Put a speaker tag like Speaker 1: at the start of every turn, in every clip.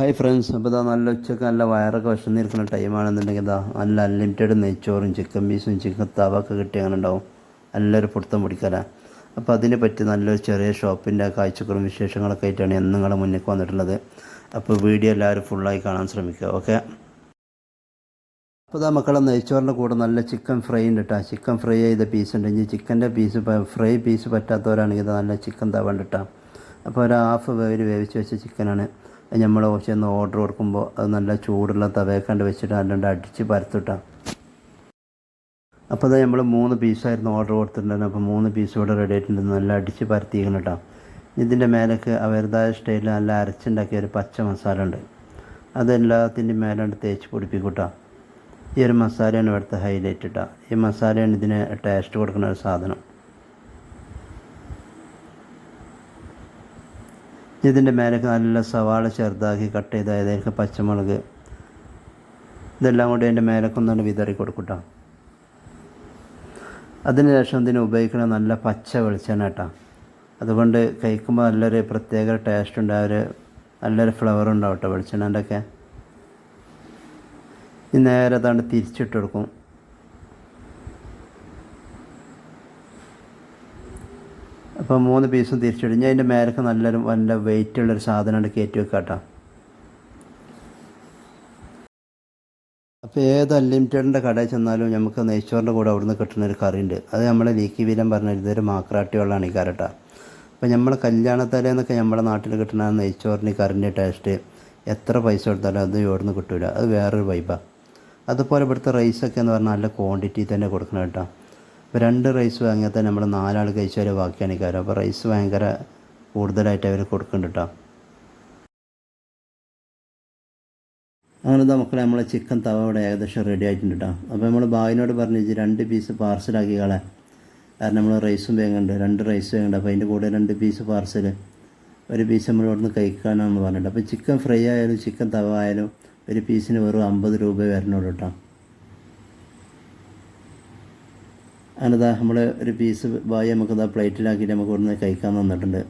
Speaker 1: Hi friends അപ്പോൾ ഇതാ നല്ല ഉച്ചയ്ക്ക് നല്ല വയറൊക്കെ വിശന്നിരിക്കുന്ന ടൈമാണെന്നുണ്ടെങ്കിൽ ഇതാ നല്ല അൺലിമിറ്റഡ് നെയ്ച്ചോറും ചിക്കൻ പീസും ചിക്കൻ തവൊക്കെ കിട്ടി അങ്ങനെ ഉണ്ടാവും. നല്ലൊരു പുറത്തം പിടിക്കലാണ് അപ്പോൾ അതിനെ പറ്റി നല്ലൊരു ചെറിയ ഷോപ്പിന്റെ കാഴ്ചക്കുറും വിശേഷങ്ങളൊക്കെ ആയിട്ടാണ് എന്ന് നിങ്ങളുടെ മുന്നിലേക്ക് വന്നിട്ടുള്ളത്. അപ്പോൾ വീഡിയോ എല്ലാവരും ഫുള്ളായി കാണാൻ ശ്രമിക്കുക ഓക്കെ അപ്പോൾ ഇതാ മക്കളെ നെയ്ച്ചോറിന്റെ കൂടെ നല്ല ചിക്കൻ ഫ്രൈ ഉണ്ട് കേട്ടോ ചിക്കൻ ഫ്രൈ ചെയ്ത പീസ് ഉണ്ട്. ഇനി ചിക്കന്റെ പീസ് ഫ്രൈ പീസ് പറ്റാത്തവരാണെങ്കിൽ ഇത് നല്ല ചിക്കൻ തവ ഉണ്ട് കേട്ടോ അപ്പോൾ ഒരു ഹാഫ് വേവിൽ വേവിച്ച് വെച്ച ചിക്കനാണ് നമ്മൾ ചെന്ന് ഓർഡർ കൊടുക്കുമ്പോൾ അത് നല്ല ചൂടുള്ള തവയൊക്കെ വെച്ചിട്ട് അല്ലാണ്ട് അടിച്ച് പരത്തിട്ടാണ് അപ്പോൾ അത് നമ്മൾ മൂന്ന് പീസായിരുന്നു ഓർഡർ കൊടുത്തിട്ടുണ്ടായിരുന്നു. അപ്പോൾ മൂന്ന് പീസ് ഇവിടെ റെഡി ആയിട്ടുണ്ട്. നല്ല അടിച്ച് പരത്തിയിരിക്കണം കേട്ടോ ഇതിന്റെ മേലേക്ക് അവരുടേതായ സ്റ്റൈലിൽ നല്ല അരച്ചുണ്ടാക്കിയ ഒരു പച്ച മസാല ഉണ്ട്. അതെല്ലാത്തിന്റെ മേലാണ്ട് തേച്ച് പൊടിപ്പിക്കൂട്ടോ. കേട്ടോ ഈ ഒരു മസാലയാണ് ഇവിടുത്തെ ഹൈലൈറ്റ് കേട്ടോ ഈ മസാലയാണ് ഇതിന് ടേസ്റ്റ് കൊടുക്കുന്ന ഒരു സാധനം. ഇതിന്റെ മേലേക്ക് നല്ല സവാള ചെറുതാക്കി കട്ട് ചെയ്ത് അതിലേക്ക് പച്ചമുളക്. ഇതെല്ലാം കൂടി അതിന്റെ മേലക്കൊന്നുകൊണ്ട് വിതറി കൊടുക്കട്ടോ. അതിനുശേഷം ഇതിന് ഉപയോഗിക്കുന്ന നല്ല പച്ച വെളിച്ചെണ്ണ കേട്ടോ. അതുകൊണ്ട് കഴിക്കുമ്പോൾ നല്ലൊരു പ്രത്യേക ടേസ്റ്റ് ഉണ്ട്. ആ ഒരു നല്ലൊരു ഫ്ലവർ ഉണ്ടാവും കേട്ടോ വെളിച്ചെണ്ണന്റെ ഈ നേരെ അതാണ്ട് തിരിച്ചിട്ട് കൊടുക്കും. അപ്പോൾ മൂന്ന് പീസും തിരിച്ചിടും ഞാൻ അതിന്റെ മേലൊക്കെ നല്ലൊരു നല്ല വെയിറ്റ് ഉള്ളൊരു സാധനമാണ് കയറ്റി വെക്കുക കേട്ടോ. അപ്പോൾ ഏത് അൺലിമിറ്റഡിന്റെ കടയിൽ ചെന്നാലും നമുക്ക് നെയ്ച്ചോറിന്റെ കൂടെ അവിടുന്ന് കിട്ടുന്ന ഒരു കറി ഉണ്ട്. അത് നമ്മളെ ലീക്കി വീലം പറഞ്ഞ ഇതൊരു മാക്രാട്ടി വെള്ളമാണ് ഈ കരട്ട അപ്പോൾ നമ്മൾ കല്യാണത്തലേന്നൊക്കെ നമ്മുടെ നാട്ടിൽ കിട്ടുന്ന നെയ്ച്ചോറിന്റെ കറിന്റെ ടേസ്റ്റ് എത്ര പൈസ കൊടുത്താലും അത് ഇവിടുന്ന് കിട്ടില്ല അത് വേറൊരു വൈബാണ് അതുപോലെ ഇവിടുത്തെ റൈസൊക്കെ എന്ന് പറഞ്ഞാൽ നല്ല ക്വാണ്ടിറ്റി തന്നെ കൊടുക്കണം കേട്ടോ. ഇപ്പോൾ രണ്ട് റൈസ് വാങ്ങിയാൽ തന്നെ നമ്മൾ നാലാൾ കഴിച്ചാൽ ബാക്കിയാണ് ഈ കാര്യം. അപ്പോൾ റൈസ് ഭയങ്കര കൂടുതലായിട്ട് അവർ കൊടുക്കുന്നുണ്ട് കേട്ടോ അങ്ങനെ നമുക്ക് നമ്മളെ ചിക്കൻ തവ ഇവിടെ ഏകദേശം റെഡി ആയിട്ടുണ്ട് കേട്ടോ അപ്പോൾ നമ്മൾ ബായിനോട് പറഞ്ഞു രണ്ട് പീസ് പാർസലാക്കി കളെ. കാരണം നമ്മൾ റൈസും വേങ്ങുന്നുണ്ട് രണ്ട് റൈസ് വേങ്ങുണ്ട് അപ്പോൾ അതിന്റെ കൂടെ രണ്ട് പീസ് പാർസൽ ഒരു പീസ് നമ്മൾ ഇവിടെ നിന്ന് കഴിക്കാനാണെന്ന് പറഞ്ഞിട്ട്. അപ്പോൾ ചിക്കൻ ഫ്രൈ ആയാലും ചിക്കൻ തവ ആയാലും ഒരു പീസിന് വെറും അമ്പത് രൂപ വരണുള്ളൂ കേട്ടോ അങ്ങനെതാ നമ്മൾ ഒരു പീസ് ബായി നമുക്കതാ പ്ലേറ്റിലാക്കിയിട്ട് നമുക്ക് ഇവിടുന്ന് കഴിക്കാൻ തന്നിട്ടുണ്ട്.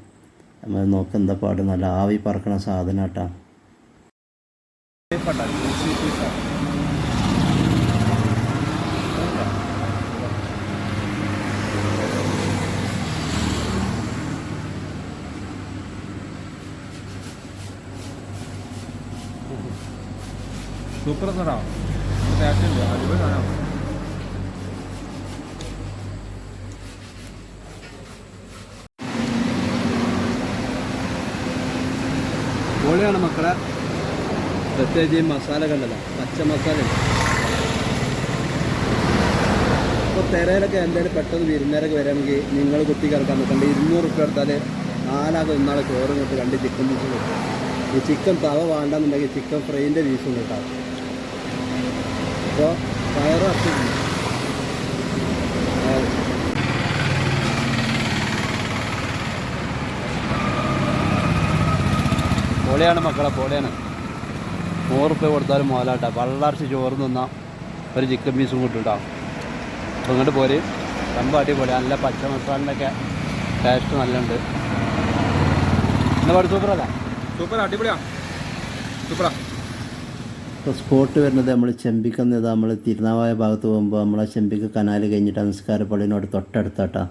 Speaker 1: നമ്മൾ നോക്ക് എന്താ പാട്. നല്ല ആവി പറക്കണ സാധനം കേട്ടാ
Speaker 2: സൂപ്പർ സാധനമാണ് ടേസ്റ്റ് ഉണ്ട് അടിപൊളി സാധനമാണ്
Speaker 1: പൊളിയാണ് മക്കളെ. പ്രത്യേകിച്ച് ഈ മസാല കണ്ടല്ല പച്ച മസാല ഇപ്പോൾ തിരയിലൊക്കെ എന്തായാലും പെട്ടെന്ന് വിരുന്നേരൊക്കെ വരികയാണെങ്കിൽ നിങ്ങൾ കുത്തി കിടക്കാൻ നോക്കണ്ട? ഇരുന്നൂറ് റുപ്യ എടുത്താൽ നാലാകെ ഇന്നാളെ ചോറും കിട്ടും രണ്ട് ചിക്കൻ പീസും കിട്ടും ഈ ചിക്കൻ തവ വേണ്ടെന്നുണ്ടെങ്കിൽ ചിക്കൻ ഫ്രൈന്റെ പീസും കിട്ടാം. പൊളിയാണ് മക്കളെ പൊളിയാണ്. നൂറ് റുപ്യ കൊടുത്താലും മോലാട്ടാ. വള്ളാർച്ച് ചോറ് നിന്നാൽ ഒരു ചിക്കൻ പീസും കിട്ടും കേട്ടോ അപ്പോൾ ഇങ്ങോട്ട് പോര്. സംഭവം അടിപൊളി നല്ല പച്ച മസാലിന്റെ ടേസ്റ്റ് ടേസ്റ്റ് നല്ലുണ്ട് എന്നാ സൂപ്പർ സൂപ്പറല്ല
Speaker 2: സൂപ്പർ അടിപൊളിയാണ് സൂപ്പറാ
Speaker 1: ഇപ്പോൾ സ്പോട്ട് വരുന്നത് നമ്മൾ ചെമ്പിക്കുന്നത് നമ്മൾ തിരുനാവായ ഭാഗത്ത് പോകുമ്പോൾ നമ്മൾ ആ ചെമ്പിക്ക് കനാൽ കഴിഞ്ഞിട്ട് നിസ്കാര പള്ളിനോട് തൊട്ടടുത്താട്ടാ.